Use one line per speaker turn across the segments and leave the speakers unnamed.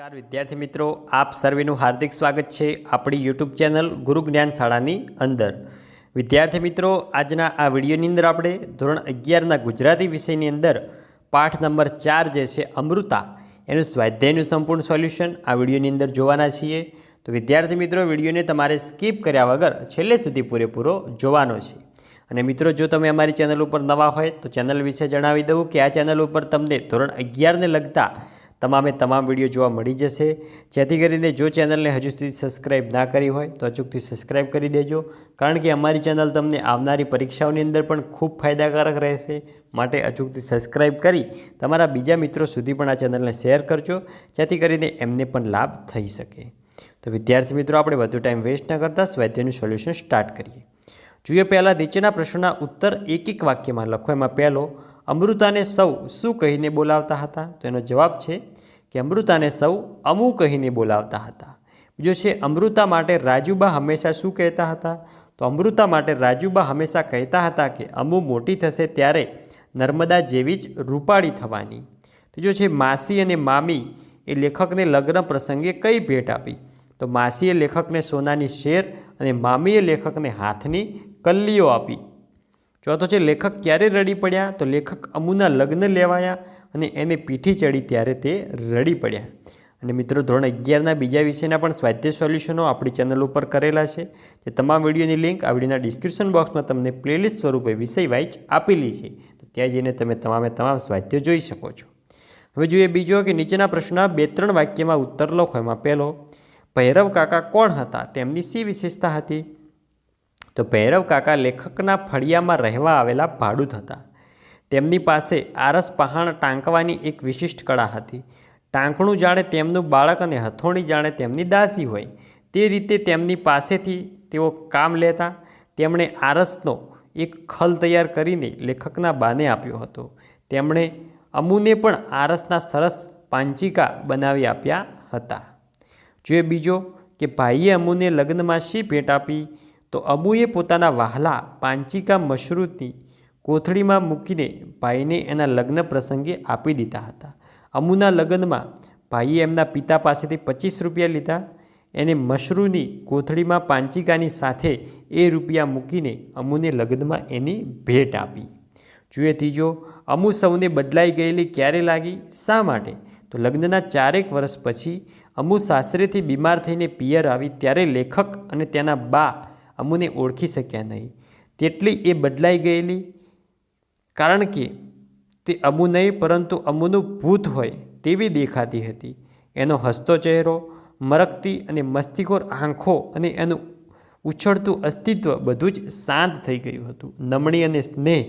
નમસ્કાર, વિદ્યાર્થી મિત્રો. આપ સર્વેનું હાર્દિક સ્વાગત છે આપણી યુટ્યુબ ચેનલ ગુરુ જ્ઞાન શાળાની અંદર. વિદ્યાર્થી મિત્રો, આજના આ વિડીયોની અંદર આપણે ધોરણ અગિયારના ગુજરાતી વિષયની અંદર પાઠ નંબર ચાર જે છે અમૃતા, એનું સ્વાધ્યાયનું સંપૂર્ણ સોલ્યુશન આ વિડીયોની અંદર જોવાના છીએ. તો વિદ્યાર્થી મિત્રો, વિડીયોને તમારે સ્કીપ કર્યા વગર છેલ્લે સુધી પૂરેપૂરો જોવાનો છે. અને મિત્રો, જો તમે અમારી ચેનલ ઉપર નવા હોય તો ચેનલ વિશે જણાવી દઉં કે આ ચેનલ ઉપર તમને ધોરણ અગિયારને લગતા તમામે તમામ વીડિયો જોવા મળી જશે. જેથી કરીને જો ચેનલને હજુ સુધી સબસ્ક્રાઇબ ના કરી હોય, તો અચૂકથી સબસ્ક્રાઇબ કરી દેજો. કારણ કે અમારી ચેનલ તમને આવનારી પરીક્ષાઓની અંદર પણ ખૂબ ફાયદાકારક રહેશે. માટે અચૂકથી સબસ્ક્રાઇબ કરી તમારા બીજા મિત્રો સુધી પણ આ ચેનલને શેર કરજો, જેથી કરીને એમને પણ લાભ થઈ શકે. તો વિદ્યાર્થી મિત્રો, આપણે વધુ ટાઈમ વેસ્ટ ન કરતા સ્વાધ્યાયનું સોલ્યુશન સ્ટાર્ટ કરીએ. જોઈએ પહેલાં નીચેના પ્રશ્નના ઉત્તર એક એક વાક્યમાં લખો. એમાં પહેલો, અમૃતાને સૌ શું કહીને બોલાવતા હતા? તો એનો જવાબ છે કે અમૃતાને સૌ અમુ કહીને બોલાવતા હતા. બીજો છે, અમૃતા માટે રાજુબા હંમેશા શું કહેતા હતા? તો અમૃતા માટે રાજુબા હંમેશા કહેતા હતા કે અમુ મોટી થશે ત્યારે નર્મદા જેવી જ રૂપાળી થવાની. ત્રીજો છે, માસી અને મામી એ લેખકને લગ્ન પ્રસંગે કઈ ભેટ આપી? તો માસીએ લેખકને સોનાની શેર અને મામીએ લેખકને હાથની કલ્લીઓ આપી. ચોથો છે, લેખક ક્યારે રડી પડ્યા? તો લેખક અમુના લગ્ન લેવાયા અને એને પીઠી ચડી ત્યારે તે રડી પડ્યા. અને મિત્રો, ધોરણ અગિયારના બીજા વિષયના પણ સ્વાધ્યાય સોલ્યુશનો આપણી ચેનલ ઉપર કરેલા છે. જે તમામ વિડીયોની લિંક આ વિડીયોના ડિસ્ક્રિપ્શન બોક્સમાં તમને પ્લેલિસ્ટ સ્વરૂપે વિષય વાઇચ આપેલી છે. તો ત્યાં જઈને તમે તમામે તમામ સ્વાધ્યાય જોઈ શકો છો. હવે જોઈએ બીજો કે નીચેના પ્રશ્નના બે ત્રણ વાક્યમાં ઉત્તર લખો એમાં પહેલો, ભૈરવ કાકા કોણ હતા? તેમની શી વિશેષતા હતી? તો ભૈરવ કાકા લેખકના ફળિયામાં રહેવા આવેલા ભાડૂત હતા. તેમની પાસે આરસ પહાણ ટાંકવાની એક વિશિષ્ટ કળા હતી. ટાંકણું જાણે તેમનું બાળક અને હથોણી જાણે તેમની દાસી હોય. તે રીતે તેમની પાસેથી તેઓ કામ લેતા તેમણે આરસનો એક ખલ તૈયાર કરીને લેખકના બાને આપ્યો હતો. તેમણે અમુને પણ આરસના સરસ પાંચિકા બનાવી આપ્યા હતા. જોઈએ બીજો કે ભાઈએ અમુને લગ્નમાં શી ભેટ આપી? તો અમુએ પોતાના વહાલા પાંચિકા મશરૂતની કોથળીમાં મૂકીને ભાઈને એના લગ્ન પ્રસંગે આપી દીધા હતા. અમુના લગ્નમાં ભાઈએ એમના પિતા પાસેથી પચીસ રૂપિયા લીધા. એને મશરૂની કોથળીમાં પાંચિકાની સાથે એ રૂપિયા મૂકીને અમુને લગ્નમાં એની ભેટ આપી. જુએ ત્રીજો, અમુ સૌને બદલાઈ ગયેલી ક્યારે લાગી? શા માટે? તો લગ્નના ચારેક વર્ષ પછી અમુ સાસરેથી બીમાર થઈને પિયર આવી ત્યારે લેખક અને તેના બા અમુને ઓળખી શક્યા નહીં. તેટલી એ બદલાઈ ગયેલી, કારણ કે તે અમુ નહીં, પરંતુ અમુનું ભૂત હોય તેવી દેખાતી હતી. એનો હસતો ચહેરો, મરકતી અને મસ્તીખોર આંખો અને એનું ઉછળતું અસ્તિત્વ બધું જ શાંત થઈ ગયું હતું. નમણી અને સ્નેહ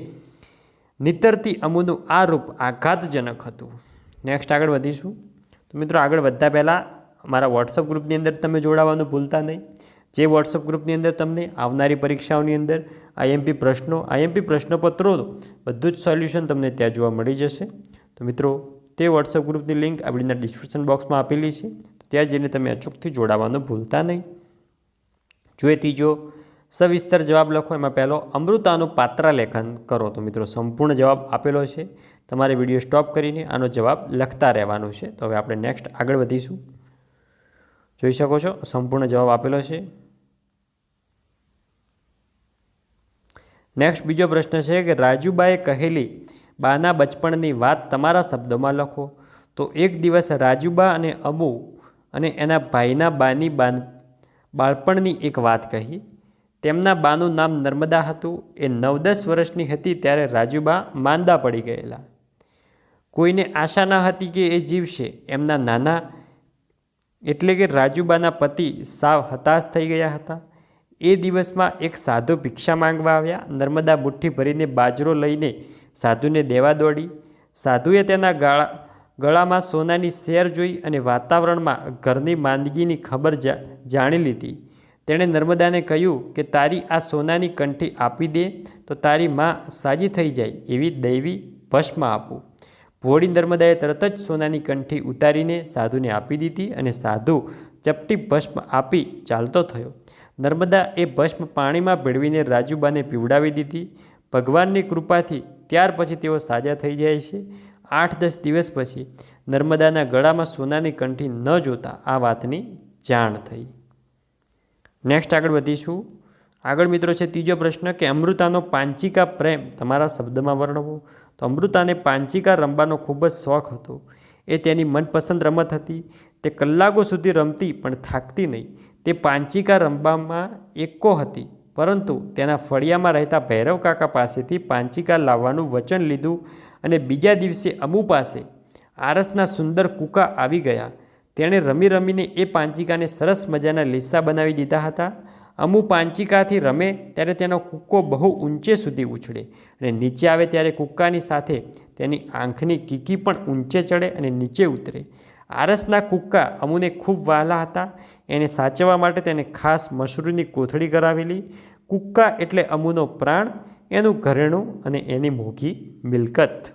નિતરતી અમુનું આ રૂપ આઘાતજનક હતું. નેક્સ્ટ આગળ વધીશું. તો મિત્રો આગળ વધતા પહેલાં મારા વોટ્સઅપ ગ્રુપની અંદર તમે જોડાવાનું ભૂલતા નહીં. જે વોટ્સઅપ ગ્રુપની અંદર તમને આવનારી પરીક્ષાઓની અંદર આઈએમપી પ્રશ્નો આઈએમપી પ્રશ્નપત્રો બધું જ સોલ્યુશન તમને ત્યાં જોવા મળી જશે. તો મિત્રો, તે વોટ્સઅપ ગ્રુપની લિંક આપણીના ડિસ્ક્રિપ્શન બોક્સમાં આપેલી છે. ત્યાં જઈને તમે અચૂકથી જોડાવાનું ભૂલતા નહીં. જોઈએ ત્રીજો સવિસ્તર જવાબ લખો. એમાં પહેલો, અમૃતાનું પાત્ર લેખન કરો. તો મિત્રો, સંપૂર્ણ જવાબ આપેલો છે. તમારે વીડિયો સ્ટોપ કરીને આનો જવાબ લખતા રહેવાનો છે. તો હવે આપણે નેક્સ્ટ આગળ વધીશું. જોઈ શકો છો, સંપૂર્ણ જવાબ આપેલો છે. નેક્સ્ટ બીજો પ્રશ્ન છે કે રાજુબાએ કહેલી, બાના બચપણની વાત તમારા શબ્દોમાં લખો. તો એક દિવસ રાજુબા અને અમુ અને એના ભાઈના બાની બાન, બાળપણની એક વાત કહી. તેમના બાનું નામ નર્મદા હતું. એ નવ દસ વર્ષની હતી ત્યારે રાજુબા માંદા પડી ગયેલા. કોઈને આશા ન હતી કે એ જીવશે. એમના નાના એટલે કે રાજુબાના પતિ સાવ હતાશ થઈ ગયા હતા. એ દિવસમાં એક સાધુ ભિક્ષા માંગવા આવ્યા. નર્મદા મુઠ્ઠી ભરીને બાજરો લઈને સાધુને દેવા દોડી. સાધુએ તેના ગાળા, ગળામાં સોનાની શેર જોઈ અને વાતાવરણમાં ઘરની માંદગીની ખબર જાણી લીધી. તેણે નર્મદાને કહ્યું કે, તારી આ સોનાની કંઠી આપી દે તો તારી માં સાજી થઈ જાય એવી દૈવી ભસ્મ આપું. ભોળી નર્મદાએ તરત જ સોનાની કંઠી ઉતારીને સાધુને આપી દીધી અને સાધુ ચપટી ભસ્મ આપી ચાલતો થયો. નર્મદા એ ભસ્મ પાણીમાં ભેળવીને રાજુબાને પીવડાવી દીધી. ભગવાનની કૃપાથી ત્યાર પછી તેઓ સાજા થઈ જાય છે. આઠ દસ દિવસ પછી નર્મદાના ગળામાં સોનાની કંઠી ન જોતા આ વાતની જાણ થઈ. નેક્સ્ટ આગળ વધીશું. આગળ મિત્રો છે ત્રીજો પ્રશ્ન કે અમૃતાનો પાંચિકા પ્રેમ તમારા શબ્દમાં વર્ણવો. તો અમૃતાને પાંચિકા રમવાનો ખૂબ જ શોખ હતો. એ તેની મનપસંદ રમત હતી. તે કલાકો સુધી રમતી પણ થાકતી નહીં. તે પાંચિકા રમવામાં એકો હતી. પરંતુ તેના ફળિયામાં રહેતા ભૈરવ કાકા પાસેથી પાંચિકા લાવવાનું વચન લીધું અને બીજા દિવસે અમુ પાસે આરસના સુંદર કૂકા આવી ગયા. તેણે રમી રમીને એ પાંચિકાને સરસ મજાના લીસા બનાવી દીધા હતા. અમુ પાંચિકાથી રમે ત્યારે તેનો કૂકો બહુ ઊંચે સુધી ઉછળે અને નીચે આવે ત્યારે કૂકાની સાથે તેની આંખની કીકી પણ ઊંચે ચડે અને નીચે ઉતરે. આરસના કૂકા અમુને ખૂબ વહાલા હતા. એને સાચવવા માટે તેને ખાસ મશરૂની કોથળી કરાવેલી. કૂકા એટલે અમુનો પ્રાણ, એનું ઘરેણું અને એની મોઘી મિલકત.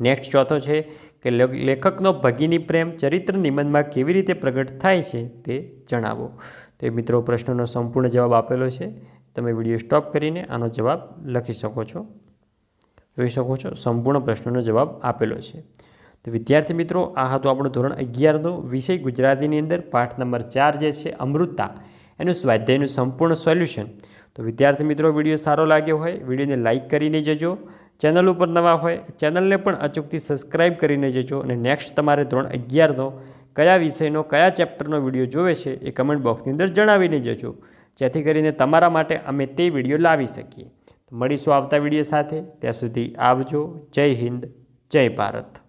નેક્સ્ટ ચોથો છે કે લેખકનો ભગીની પ્રેમ ચરિત્ર નિબંધમાં કેવી રીતે પ્રગટ થાય છે તે જણાવો. તો મિત્રો પ્રશ્નનો સંપૂર્ણ જવાબ આપેલો છે. તમે વીડિયો સ્ટોપ કરીને આનો જવાબ લખી શકો છો. જોઈ શકો છો, સંપૂર્ણ પ્રશ્નનો જવાબ આપેલો છે. તો વિદ્યાર્થી મિત્રો, આ હતું આપણું ધોરણ અગિયારનો વિષય ગુજરાતીની અંદર. પાઠ નંબર ચાર જે છે, અમૃતા. એનું સ્વાધ્યાયનું સંપૂર્ણ સોલ્યુશન. તો વિદ્યાર્થી મિત્રો, વીડિયો સારો લાગ્યો હોય, વિડીયોને લાઇક કરીને જજો. ચેનલ ઉપર નવા હોય, ચેનલને પણ અચૂકથી સબસ્ક્રાઇબ કરીને જજો અને નેક્સ્ટ તમારે ધોરણ અગિયારનો કયા વિષયનો, કયા ચેપ્ટરનો વીડિયો જોવે છે એ કમેન્ટ બોક્સની અંદર જણાવીને જજો. જેથી કરીને તમારા માટે અમે તે વીડિયો લાવી શકીએ. મળીશું આવતા વીડિયો સાથે. ત્યાં સુધી આવજો. જય હિન્દ. જય ભારત.